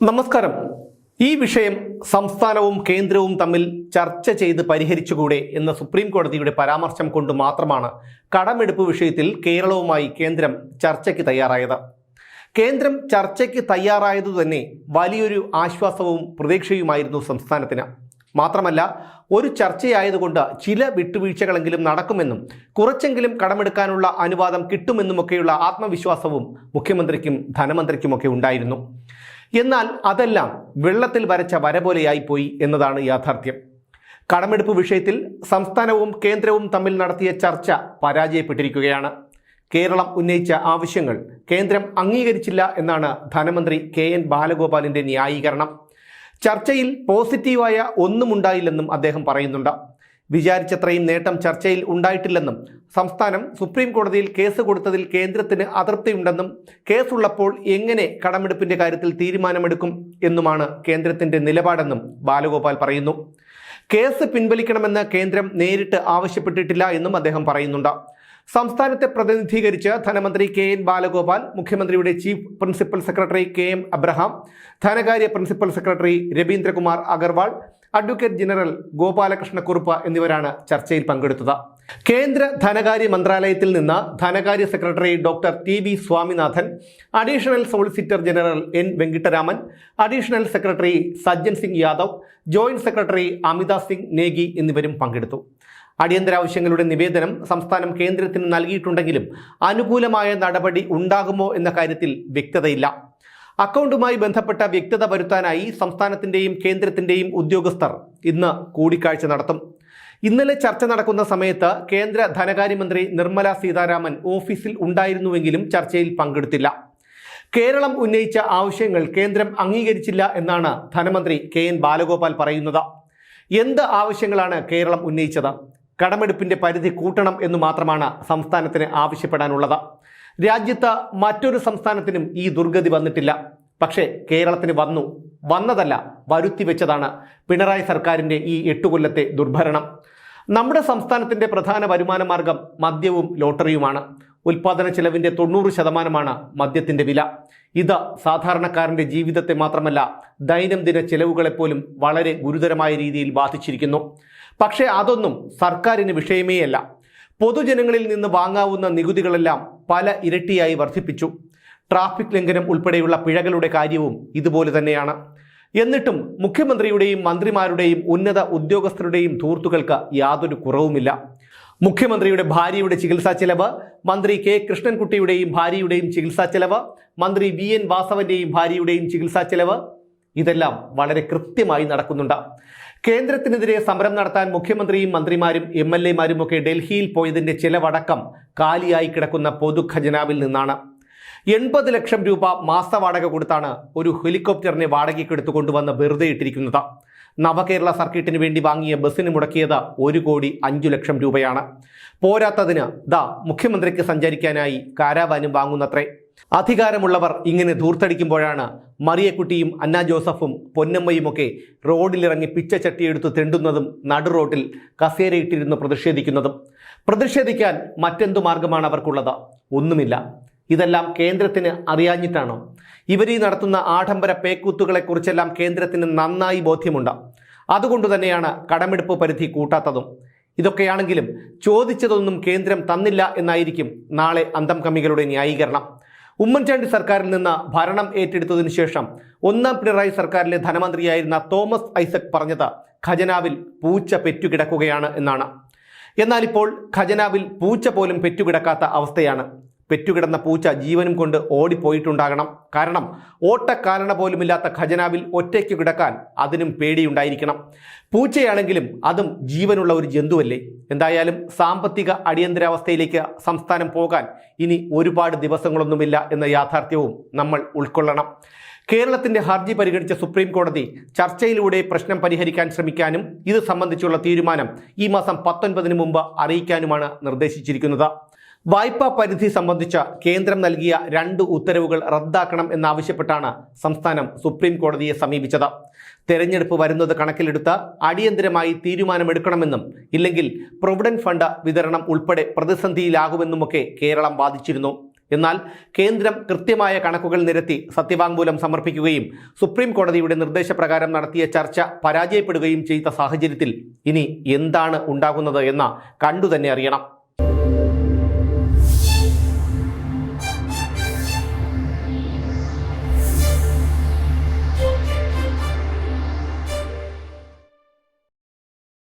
നമസ്കാരം. ഈ വിഷയം സംസ്ഥാനവും കേന്ദ്രവും തമ്മിൽ ചർച്ച ചെയ്ത് പരിഹരിച്ചുകൂടെ എന്ന സുപ്രീം കോടതിയുടെ പരാമർശം കൊണ്ട് മാത്രമാണ് കടമെടുപ്പ് വിഷയത്തിൽ കേരളവുമായി കേന്ദ്രം ചർച്ചയ്ക്ക് തയ്യാറായത്. കേന്ദ്രം ചർച്ചയ്ക്ക് തയ്യാറായതു തന്നെ വലിയൊരു ആശ്വാസവും പ്രതീക്ഷയുമായിരുന്നു സംസ്ഥാനത്തിന്. മാത്രമല്ല ഒരു ചർച്ചയായതുകൊണ്ട് ചില വിട്ടുവീഴ്ചകളെങ്കിലും നടക്കുമെന്നും കുറച്ചെങ്കിലും കടമെടുക്കാനുള്ള അനുവാദം കിട്ടുമെന്നുമൊക്കെയുള്ള ആത്മവിശ്വാസവും മുഖ്യമന്ത്രിക്കും ധനമന്ത്രിക്കുമൊക്കെ ഉണ്ടായിരുന്നു. എന്നാൽ അതെല്ലാം വെള്ളത്തിൽ വരച്ച വര പോലെയായിപ്പോയി എന്നതാണ് യാഥാർത്ഥ്യം. കടമെടുപ്പ് വിഷയത്തിൽ സംസ്ഥാനവും കേന്ദ്രവും തമ്മിൽ നടത്തിയ ചർച്ച പരാജയപ്പെട്ടിരിക്കുകയാണ്. കേരളം ഉന്നയിച്ച ആവശ്യങ്ങൾ കേന്ദ്രം അംഗീകരിച്ചില്ല എന്നാണ് ധനമന്ത്രി കെ എൻ ബാലഗോപാലിന്റെ ന്യായീകരണം. ചർച്ചയിൽ പോസിറ്റീവായ ഒന്നും ഉണ്ടായില്ലെന്നും അദ്ദേഹം പറയുന്നുണ്ട്. വിചാരിച്ചത്രയും നേട്ടം ചർച്ചയിൽ ഉണ്ടായിട്ടില്ലെന്നും സംസ്ഥാനം സുപ്രീം കോടതിയിൽ കേസ് കൊടുത്തതിൽ കേന്ദ്രത്തിന് അതൃപ്തിയുണ്ടെന്നും കേസുള്ളപ്പോൾ എങ്ങനെ കടമെടുപ്പിന്റെ കാര്യത്തിൽ തീരുമാനമെടുക്കും എന്നുമാണ് കേന്ദ്രത്തിന്റെ നിലപാടെന്നും ബാലഗോപാൽ പറയുന്നു. കേസ് പിൻവലിക്കണമെന്ന് കേന്ദ്രം നേരിട്ട് ആവശ്യപ്പെട്ടിട്ടില്ല എന്നും അദ്ദേഹം പറയുന്നുണ്ട്. സംസ്ഥാനത്തെ പ്രതിനിധീകരിച്ച് ധനമന്ത്രി കെ എൻ ബാലഗോപാൽ മുഖ്യമന്ത്രിയുടെ chief principal secretary K M Abraham ധനകാര്യ principal secretary Ravindrakumar Agarwal advocate general Gopalakrishnakurup എന്നിവരാണ് ചർച്ചയിൽ പങ്കെടുത്തത്. കേന്ദ്ര ധനകാര്യ മന്ത്രാലയത്തിൽ നിന്ന് ധനകാര്യ secretary doctor T V Swaminathan additional solicitor general N Venkataraman additional secretary Sajjan Singh Yadav joint secretary Amita Singh Negi എന്നിവരും പങ്കെടുത്തു. അടിയന്തരാവശ്യങ്ങളുടെ നിവേദനം സംസ്ഥാനം കേന്ദ്രത്തിന് നൽകിയിട്ടുണ്ടെങ്കിലും അനുകൂലമായ നടപടി ഉണ്ടാകുമോ എന്ന കാര്യത്തിൽ വ്യക്തതയില്ല. അക്കൗണ്ടുമായി ബന്ധപ്പെട്ട വ്യക്തത വരുത്താനായി സംസ്ഥാനത്തിന്റെയും കേന്ദ്രത്തിന്റെയും ഉദ്യോഗസ്ഥർ ഇന്ന് കൂടിക്കാഴ്ച നടത്തും. ഇന്നലെ ചർച്ച നടക്കുന്ന സമയത്ത് കേന്ദ്ര ധനകാര്യമന്ത്രി നിർമ്മല സീതാരാമൻ ഓഫീസിൽ ഉണ്ടായിരുന്നുവെങ്കിലും ചർച്ചയിൽ പങ്കെടുത്തില്ല. കേരളം ഉന്നയിച്ച ആവശ്യങ്ങൾ കേന്ദ്രം അംഗീകരിച്ചില്ല എന്നാണ് ധനമന്ത്രി കെ എൻ ബാലഗോപാൽ പറയുന്നത്. എന്ത് ആവശ്യങ്ങളാണ് കേരളം ഉന്നയിച്ചത്? കടമെടുപ്പിന്റെ പരിധി കൂട്ടണം എന്ന് മാത്രമാണ് സംസ്ഥാനത്തിന് ആവശ്യപ്പെടാനുള്ളത്. രാജ്യത്ത് മറ്റൊരു സംസ്ഥാനത്തിനും ഈ ദുർഗതി വന്നിട്ടില്ല. പക്ഷേ കേരളത്തിന് വന്നു. വന്നതല്ല വരുത്തി വെച്ചതാണ് പിണറായി സർക്കാരിന്റെ ഈ എട്ടു കൊല്ലത്തെ ദുർഭരണം. നമ്മുടെ സംസ്ഥാനത്തിന്റെ പ്രധാന വരുമാന മാർഗം മദ്യവും ലോട്ടറിയുമാണ്. ഉൽപാദന ചെലവിന്റെ തൊണ്ണൂറ് ശതമാനമാണ് മദ്യത്തിന്റെ വില. ഇത് സാധാരണക്കാരന്റെ ജീവിതത്തെ മാത്രമല്ല ദൈനംദിന ചെലവുകളെപ്പോലും വളരെ ഗുരുതരമായ രീതിയിൽ ബാധിച്ചിരിക്കുന്നു. പക്ഷേ അതൊന്നും സർക്കാരിന് വിഷയമേയല്ല. പൊതുജനങ്ങളിൽ നിന്ന് വാങ്ങാവുന്ന നികുതികളെല്ലാം പല ഇരട്ടിയായി വർദ്ധിപ്പിച്ചു. ട്രാഫിക് ലംഘനം ഉൾപ്പെടെയുള്ള പിഴകളുടെ കാര്യവും ഇതുപോലെ തന്നെയാണ്. എന്നിട്ടും മുഖ്യമന്ത്രിയുടെയും മന്ത്രിമാരുടെയും ഉന്നത ഉദ്യോഗസ്ഥരുടെയും ധൂർത്തുകൾക്ക് യാതൊരു കുറവുമില്ല. മുഖ്യമന്ത്രിയുടെ ഭാര്യയുടെ ചികിത്സാ ചെലവ് മന്ത്രി കെ കൃഷ്ണൻകുട്ടിയുടെയും ഭാര്യയുടെയും ചികിത്സാ ചെലവ് മന്ത്രി വി എൻ വാസവന്റെയും ഭാര്യയുടെയും ചികിത്സാ ചെലവ് ഇതെല്ലാം വളരെ കൃത്യമായി നടക്കുന്നുണ്ട്. കേന്ദ്രത്തിനെതിരെ സമരം നടത്താൻ മുഖ്യമന്ത്രിയും മന്ത്രിമാരും എം എൽ എമാരും ഒക്കെ ഡൽഹിയിൽ പോയതിന്റെ ചിലവടക്കം കാലിയായി കിടക്കുന്ന പൊതുഖജനാവിൽ നിന്നാണ്. എൺപത് ലക്ഷം രൂപ മാസവാടക കൊടുത്താണ് ഒരു ഹെലികോപ്റ്ററിനെ വാടകയ്ക്ക് എടുത്തു കൊണ്ടുവന്ന് വെറുതെ ഇട്ടിരിക്കുന്നത്. നവകേരള സർക്കിട്ടിന് വേണ്ടി വാങ്ങിയ ബസ്സിന് മുടക്കിയത് ഒരു കോടി അഞ്ചു ലക്ഷം രൂപയാണ്. പോരാത്തതിന് ദാ മുഖ്യമന്ത്രിക്ക് സഞ്ചരിക്കാനായി കാരാവാനും വാങ്ങുന്നത്രേ. അധികാരമുള്ളവർ ഇങ്ങനെ ധൂർത്തടിക്കുമ്പോഴാണ് മറിയക്കുട്ടിയും അന്നാ ജോസഫും പൊന്നമ്മയുമൊക്കെ റോഡിലിറങ്ങി പിച്ചച്ചട്ടിയെടുത്ത് തെണ്ടുന്നതും നടു റോഡിൽ കസേരയിട്ടിരുന്ന് പ്രതിഷേധിക്കുന്നതും. പ്രതിഷേധിക്കാൻ മറ്റെന്തു മാർഗമാണ് അവർക്കുള്ളത്? ഒന്നുമില്ല. ഇതെല്ലാം കേന്ദ്രത്തിന് അറിയാഞ്ഞിട്ടാണോ? ഇവർ ഈ നടത്തുന്ന ആഡംബര പേക്കൂത്തുകളെക്കുറിച്ചെല്ലാം കേന്ദ്രത്തിന് നന്നായി ബോധ്യമുണ്ട്. അതുകൊണ്ട് തന്നെയാണ് കടമെടുപ്പ് പരിധി കൂട്ടാത്തതും. ഇതൊക്കെയാണെങ്കിലും ചോദിച്ചതൊന്നും കേന്ദ്രം തന്നില്ല എന്നായിരിക്കും നാളെ അന്തം കമ്മികളുടെ ന്യായീകരണം. ഉമ്മൻചാണ്ടി സർക്കാരിൽ നിന്ന് ഭരണം ഏറ്റെടുത്തതിനു ശേഷം ഒന്നാം പിണറായി സർക്കാരിലെ ധനമന്ത്രിയായിരുന്ന തോമസ് ഐസക് പറഞ്ഞത് ഖജനാവിൽ പൂച്ച പെറ്റുകിടക്കുകയാണ് എന്നാണ്. എന്നാൽ ഇപ്പോൾ ഖജനാവിൽ പൂച്ച പോലും പെറ്റുകിടക്കാത്ത അവസ്ഥയാണ്. പെറ്റുകിടന്ന പൂച്ച ജീവനും കൊണ്ട് ഓടിപ്പോയിട്ടുണ്ടാകണം. കാരണം ഓട്ടക്കാരണ പോലുമില്ലാത്ത ഖജനാവിൽ ഒറ്റയ്ക്ക് കിടക്കാൻ അതിനും പേടിയുണ്ടായിരിക്കണം. പൂച്ചയാണെങ്കിലും അതും ജീവനുള്ള ഒരു ജന്തുവല്ലേ. എന്തായാലും സാമ്പത്തിക അടിയന്തരാവസ്ഥയിലേക്ക് സംസ്ഥാനം പോകാൻ ഇനി ഒരുപാട് ദിവസങ്ങളൊന്നുമില്ല എന്ന യാഥാർത്ഥ്യവും നമ്മൾ ഉൾക്കൊള്ളണം. കേരളത്തിന്റെ ഹർജി പരിഗണിച്ച സുപ്രീം കോടതി ചർച്ചയിലൂടെ പ്രശ്നം പരിഹരിക്കാൻ ശ്രമിക്കാനും ഇത് സംബന്ധിച്ചുള്ള തീരുമാനം ഈ മാസം പത്തൊൻപതിന് മുമ്പ് അറിയിക്കാനുമാണ് നിർദ്ദേശിച്ചിരിക്കുന്നത്. വായ്പാ പരിധി സംബന്ധിച്ച കേന്ദ്രം നൽകിയ രണ്ട് ഉത്തരവുകൾ റദ്ദാക്കണം എന്നാവശ്യപ്പെട്ടാണ് സംസ്ഥാനം സുപ്രീം കോടതിയെ സമീപിച്ചത്. തെരഞ്ഞെടുപ്പ് വരുന്നത് കണക്കിലെടുത്ത് അടിയന്തരമായി തീരുമാനമെടുക്കണമെന്നും ഇല്ലെങ്കിൽ പ്രൊവിഡന്റ് ഫണ്ട് വിതരണം ഉൾപ്പെടെ പ്രതിസന്ധിയിലാകുമെന്നുമൊക്കെ കേരളം വാദിച്ചിരുന്നു. എന്നാൽ കേന്ദ്രം കൃത്യമായ കണക്കുകൾ നിരത്തി സത്യവാങ്മൂലം സമർപ്പിക്കുകയും സുപ്രീം കോടതിയുടെ നിർദ്ദേശപ്രകാരം നടത്തിയ ചർച്ച പരാജയപ്പെടുകയും ചെയ്ത സാഹചര്യത്തിൽ ഇനി എന്താണ് ഉണ്ടാകുന്നത് എന്ന കണ്ടുതന്നെ അറിയണം.